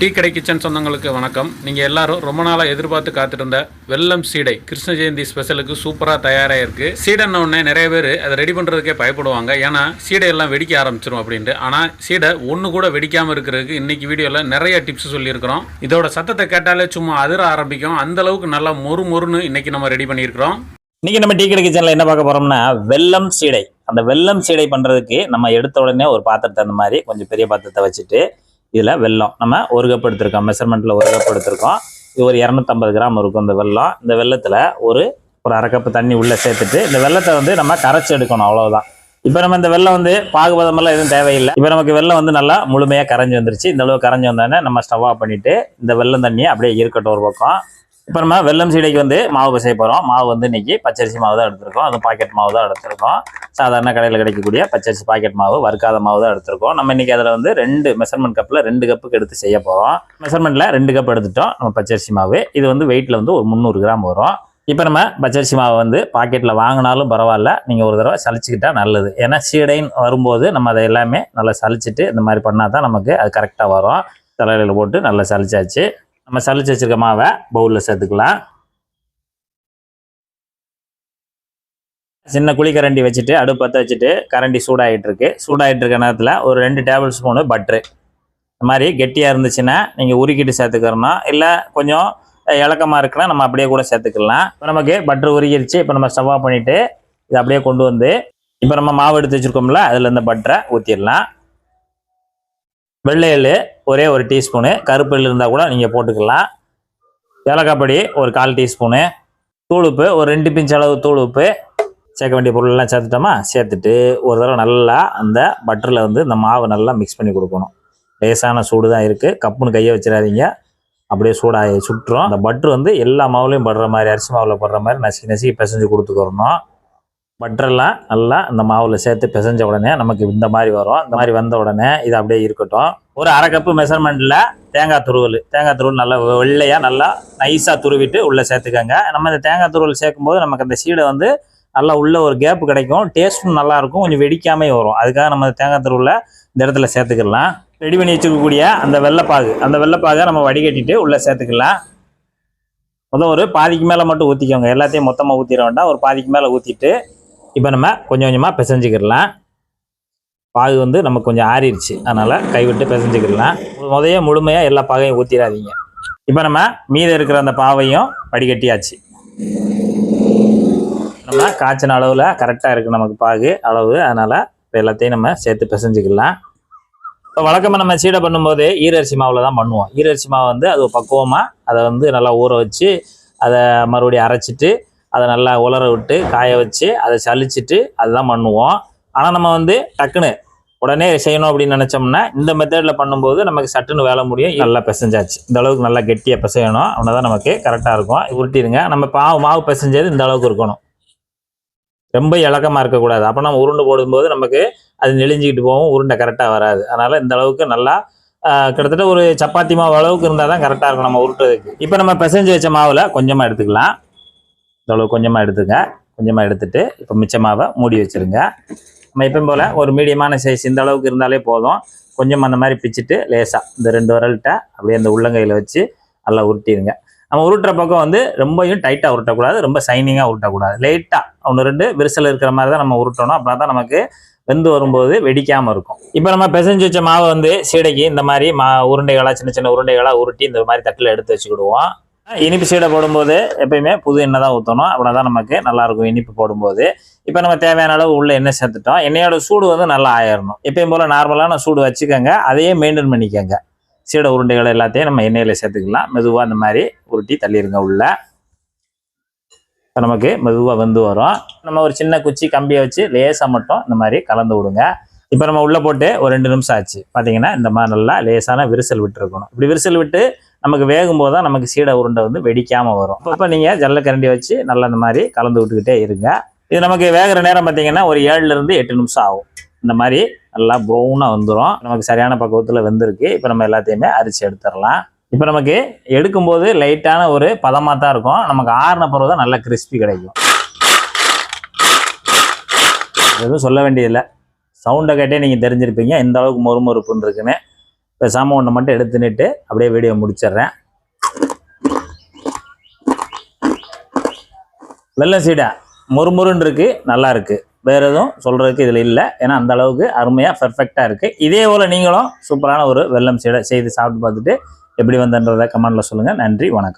Tea கடை kitchen சொந்தங்களுக்கு வணக்கம். நீங்கள் எல்லாரும் ரொம்ப நாளாக எதிர்பார்த்து காத்திருந்த வெள்ளம் வெல்லம் சீடை கிருஷ்ண ஜெயந்தி ஸ்பெஷலுக்கு சூப்பராக தயாராக இருக்குது சீடைன்ன உடனே நிறைய பேர் அதை ரெடி பண்ணுறதுக்கே பயப்படுவாங்க. ஏன்னா சீடை எல்லாம் வெடிக்க ஆரம்பிச்சிரும் அப்படின்ட்டு. ஆனால் சீடை ஒன்று கூட வெடிக்காமல் இருக்கிறதுக்கு இன்றைக்கி வீடியோவில் நிறைய டிப்ஸ் சொல்லியிருக்கிறோம். இதோட சத்தத்தை கேட்டாலே சும்மா அதிர ஆரம்பிக்கும். அந்த அளவுக்கு நல்லா மொறு மொறுன்னு இன்றைக்கி நம்ம ரெடி பண்ணியிருக்கிறோம். இன்றைக்கி நம்ம டீ கடை கிச்சனில் என்ன பார்க்க போகிறோம்னா வெல்லம் சீடை. அந்த வெல்லம் சீடை பண்ணுறதுக்கு நம்ம எடுத்த உடனே ஒரு பாத்திரத்தை அந்த மாதிரி கொஞ்சம் பெரிய பாத்திரத்தை வச்சுட்டு இதில் வெல்லம். நம்ம ஒரு கப் எடுத்திருக்கோம். மெஷர்மெண்ட்டில் ஒரு கப் எடுத்திருக்கோம். இது ஒரு இரநூத்தம்பது கிராம் இருக்கும் இந்த வெல்லம். இந்த வெல்லத்தில் ஒரு ஒரு அரை கப்பு தண்ணி உள்ளே சேர்த்துட்டு இந்த வெல்லத்தை வந்து நம்ம கரைச்சி எடுக்கணும். அவ்வளோதான் இப்போ நம்ம இந்த வெள்ளம் வந்து பாகுபதமெல்லாம் எதுவும் தேவையில்லை. இப்போ நமக்கு வெல்லம் வந்து நல்லா முழுமையாக கரைஞ்சி வந்துருச்சு. இந்த அளவு கரைஞ்சி வந்தோடனே நம்ம ஸ்டவ் ஆஃப் பண்ணிட்டு இந்த வெல்லம் தண்ணியை அப்படியே இருக்கட்டும் ஒரு பக்கம். இப்போ நம்ம வெள்ளம் சீடைக்கு வந்து மாவு பிசைய போகிறோம் மாவு வந்து இன்றைக்கி பச்சரிசி மாவு தான் எடுத்திருக்கோம். அது பாக்கெட் மாவு தான் எடுத்திருக்கோம். சாதாரண கடையில் கிடைக்கக்கூடிய பச்சரிசி பாக்கெட் மாவு வறுக்காத மாவு தான் எடுத்திருக்கோம். நம்ம இன்றைக்கி அதில் வந்து ரெண்டு மெஷர்மெண்ட் கப்பில் ரெண்டு கப்புக்கு எடுத்து செய்ய போகிறோம் மெஷர்மெண்ட்டில் ரெண்டு கப் எடுத்துட்டோம். நம்ம பச்சரிசி மாவு. இது வந்து வெயிட்டில் வந்து ஒரு முந்நூறு கிராம் வரும். இப்போ நம்ம பச்சரிசி மாவை வந்து பாக்கெட்டில் வாங்கினாலும் பரவாயில்ல. நீங்கள் ஒரு தடவை சளிச்சிக்கிட்டால் நல்லது. ஏன்னா சீடைன்னு வரும்போது நம்ம அதை எல்லாமே நல்லா சலிச்சிட்டு இந்த மாதிரி பண்ணால் தான் நமக்கு அது கரெக்டாக வரும். தலையில் போட்டு நல்லா சளிச்சாச்சு நம்ம சளிச்சு வச்சிருக்க மாவை பவுலில் சேர்த்துக்கலாம். சின்ன குழி கரண்டி வச்சுட்டு அடுப்பு பற்ற வச்சுட்டு கரண்டி சூடாகிட்டு இருக்கு. சூடாகிட்டு இருக்க நேரத்தில் ஒரு ரெண்டு டேபிள் ஸ்பூனு பட்ரு இந்த மாதிரி கெட்டியாக இருந்துச்சுன்னா நீங்கள் உருக்கிட்டு சேர்த்துக்கிறணும். இல்லை கொஞ்சம் இலக்கமாக இருக்குன்னா நம்ம அப்படியே கூட சேர்த்துக்கலாம். இப்போ நமக்கு பட்ரு உருகிருச்சு. இப்போ நம்ம ஸ்டவ் ஆஃப் பண்ணிவிட்டு இதை அப்படியே கொண்டு வந்து இப்போ நம்ம மாவு எடுத்து வச்சுருக்கோம்ல அதில் இந்த பட்டரை ஊற்றிடலாம் வெள்ளையல் ஒரே ஒரு டீஸ்பூனு கருப்பு எள்ளு இருந்தால் கூட நீங்கள் போட்டுக்கலாம். ஏலக்காப்படி ஒரு கால் டீஸ்பூனு தூளுப்பு ஒரு ரெண்டு பிஞ்ச் அளவு தூளுப்பு. சேர்க்க வேண்டிய பொருளெல்லாம் சேர்த்துட்டோமா? சேர்த்துட்டு ஒரு தடவை நல்லா அந்த பட்டரில் வந்து இந்த மாவை நல்லா மிக்ஸ் பண்ணி கொடுக்கணும். லேசான சூடு தான் இருக்குது கப்புன்னு கையை வச்சிடாதீங்க. அப்படியே சூடாகி சுட்டுரும். அந்த பட்ரு வந்து எல்லா மாவுலையும் படுற மாதிரி அரிசி மாவில் படுற மாதிரி நசுக்கி நசுக்கி பிசைஞ்சு கொடுத்துக்கிறணும். பட்டரெல்லாம் நல்லா அந்த மாவில் சேர்த்து பிசைஞ்ச உடனே நமக்கு இந்த மாதிரி வரும். இந்த மாதிரி வந்த உடனே இது அப்படியே இருக்கட்டும். ஒரு அரை கப்பு மெஷர்மெண்ட்டில் தேங்காய் துருவல். தேங்காய் துருவல் நல்லா வெள்ளையாக நல்லா நைஸாக துருவிட்டு உள்ளே சேர்த்துக்கோங்க. நம்ம இந்த தேங்காய் துருவல் சேர்க்கும்போது நமக்கு அந்த சீடை வந்து நல்லா உள்ள ஒரு கேப் கிடைக்கும். டேஸ்ட்டும் நல்லாயிருக்கும் கொஞ்சம் வெடிக்காமே வரும். அதுக்காக நம்ம தேங்காய் துருவில் இந்த இடத்துல சேர்த்துக்கலாம். ரெடி பண்ணி வச்சுக்கக்கூடிய அந்த வெள்ளைப்பாகு. அந்த வெள்ளைப்பாகை நம்ம வடிகட்டிட்டு உள்ளே சேர்த்துக்கலாம். முதல் ஒரு பாதிக்கு மேலே மட்டும் ஊற்றிக்கோங்க எல்லாத்தையும் மொத்தமாக ஊற்றிட வேண்டாம். ஒரு பாதிக்கு மேலே ஊற்றிட்டு இப்போ நம்ம கொஞ்சம் கொஞ்சமாக பிசைஞ்சிக்கிடலாம். பாகு வந்து நமக்கு கொஞ்சம் ஆறிடுச்சு அதனால் கைவிட்டு பிசைஞ்சிக்கிடலாம். முதைய முழுமையாக எல்லா பாகையும் ஊற்றிடாதீங்க இப்போ நம்ம மீதம் இருக்கிற அந்த பாவையும் வடிகட்டியாச்சு. நம்ம காய்ச்சின அளவில் கரெக்டாக இருக்குது நமக்கு பாகு அளவு. அதனால் இப்போ எல்லாத்தையும் நம்ம சேர்த்து பிசைஞ்சிக்கலாம் இப்போ வழக்கமாக நம்ம சீடை பண்ணும்போது ஈரரிசி மாவில் தான் பண்ணுவோம். ஈரரிசி மாவு வந்து அது பக்குவமாக அதை வந்து நல்லா ஊற வச்சு அதை மறுபடியும் அரைச்சிட்டு அதை நல்லா உலர விட்டு காய வச்சு அதை சலிச்சிட்டு அதுதான் பண்ணுவோம். ஆனால் நம்ம வந்து டக்குன்னு உடனே செய்யணும் அப்படின்னு நினச்சோம்னா இந்த மெத்தடில் பண்ணும்போது நமக்கு சட்டுன்னு வேலை முடியும். நல்லா பிசைஞ்சாச்சு. இந்த அளவுக்கு நல்லா கெட்டியாக பிசையணும். அப்படின்னா தான் நமக்கு கரெக்டாக இருக்கும். உருட்டிடுங்க. நம்ம பாவு மாவு பிசைஞ்சது இந்த அளவுக்கு இருக்கணும். ரொம்ப இலக்கமாக இருக்கக்கூடாது. அப்போ நம்ம உருண்டை போடும்போது நமக்கு அது நெளிஞ்சிக்கிட்டு போகும். உருண்டை கரெக்டாக வராது. அதனால் இந்த அளவுக்கு நல்லா கிட்டத்தட்ட ஒரு சப்பாத்தி மாவு அளவுக்கு இருந்தால் தான் கரெக்டாக இருக்கும் நம்ம உருட்டுறதுக்கு. இப்போ நம்ம பிசைஞ்சு வச்ச மாவில் கொஞ்சமாக எடுத்துக்கலாம். இவ்வளோ கொஞ்சமாக எடுத்துங்க. கொஞ்சமாக எடுத்துட்டு இப்போ மிச்சமாவை மூடி வச்சிருங்க. நம்ம எப்பயும் போல் ஒரு மீடியமான சைஸ் இந்த அளவுக்கு இருந்தாலே போதும். கொஞ்சம் அந்த மாதிரி பிச்சுட்டு லேசாக இந்த ரெண்டு விரல்கிட்ட அப்படியே அந்த உள்ளங்கையில் வச்சு நல்லா உருட்டிடுங்க நம்ம உருட்டுற பக்கம் வந்து ரொம்பவும் டைட்டாக உருட்டக்கூடாது. ரொம்ப சைனிங்காக உருட்டக்கூடாது. லைட்டாக ஒன்று ரெண்டு விரிசல் இருக்கிற மாதிரி தான் நம்ம உருட்டணும். அப்படின்னா தான் நமக்கு வெந்து வரும்போது வெடிக்காமல் இருக்கும். இப்போ நம்ம பிசைஞ்சு வச்ச மாவை வந்து சீடைக்கு இந்த மாதிரி மா உருண்டைகளாக சின்ன சின்ன உருண்டைகளாக உருட்டி இந்த மாதிரி தட்டில் எடுத்து வச்சுக்கிடுவோம். இனிப்பு சீடை போடும்போது எப்பயுமே புது எண்ணெய் தான் ஊற்றணும் அப்படின்னா தான் நமக்கு. நல்லாயிருக்கும் இனிப்பு போடும்போது. இப்போ நம்ம தேவையான அளவு உள்ள எண்ணெய் சேர்த்துட்டோம். எண்ணெயோட சூடு வந்து நல்லா ஆயிடணும் எப்பயும் போல் நார்மலான சூடு வச்சுக்கோங்க. அதையே மெயின்டைன் பண்ணிக்கோங்க. சீடை உருண்டைகள் எல்லாத்தையும் நம்ம எண்ணெயில் சேர்த்துக்கலாம். மெதுவாக அந்த மாதிரி உருட்டி தள்ளிடுங்க உள்ள. இப்போ நமக்கு மெதுவாக வெந்து வரும். நம்ம ஒரு சின்ன குச்சி கம்பியை வச்சு லேசாக மட்டும் இந்த மாதிரி கலந்து விடுங்க. இப்போ நம்ம உள்ளே போட்டு ஒரு ரெண்டு நிமிஷம் ஆச்சு. பார்த்தீங்கன்னா இந்த மாதிரி நல்லா லேசான விரிசல் விட்டுருக்கணும். இப்படி விரிசல் விட்டு நமக்கு வேகும் போது தான் நமக்கு சீடை உருண்டை வந்து வெடிக்காமல் வரும். இப்போ நீங்கள் ஜல்லக்கரண்டி வச்சு நல்லா இந்த மாதிரி கலந்து விட்டுக்கிட்டே இருங்க. இது நமக்கு வேகிற நேரம் பார்த்தீங்கன்னா ஒரு ஏழுலேருந்து எட்டு நிமிஷம் ஆகும். இந்த மாதிரி நல்லா ப்ரௌனாக வந்துடும் நமக்கு சரியான பக்குவத்தில் வெந்திருக்கு. இப்போ நம்ம எல்லாத்தையுமே அரிசி எடுத்துடலாம். இப்போ நமக்கு எடுக்கும்போது லைட்டான ஒரு பதமாக தான் இருக்கும். நமக்கு ஆறின பிறகு தான் நல்லா கிறிஸ்பி கிடைக்கும். எதுவும் சொல்ல வேண்டியதில்லை. சவுண்டை கேட்டே நீங்கள் தெரிஞ்சிருப்பீங்க. எந்த அளவுக்கு மொறுமொறுப்புன்னு இருக்குன்னு. பேசாமல் ஒன்று மட்டும் எடுத்துன்னுட்டு அப்படியே வீடியோ முடிச்சிடுறேன். வெள்ளை சீடை முறுமுறுன்னு இருக்குது நல்லா இருக்குது வேறு எதுவும் சொல்கிறதுக்கு இதில் இல்லை. ஏன்னா அந்த அளவுக்கு அருமையாக பெர்ஃபெக்டாக இருக்குது இதே போல் நீங்களும் சூப்பரான ஒரு வெள்ளம் சீடை செய்து சாப்பிட்டு பார்த்துட்டு எப்படி வந்தன்றதை கமெண்டில் சொல்லுங்கள் நன்றி வணக்கம்.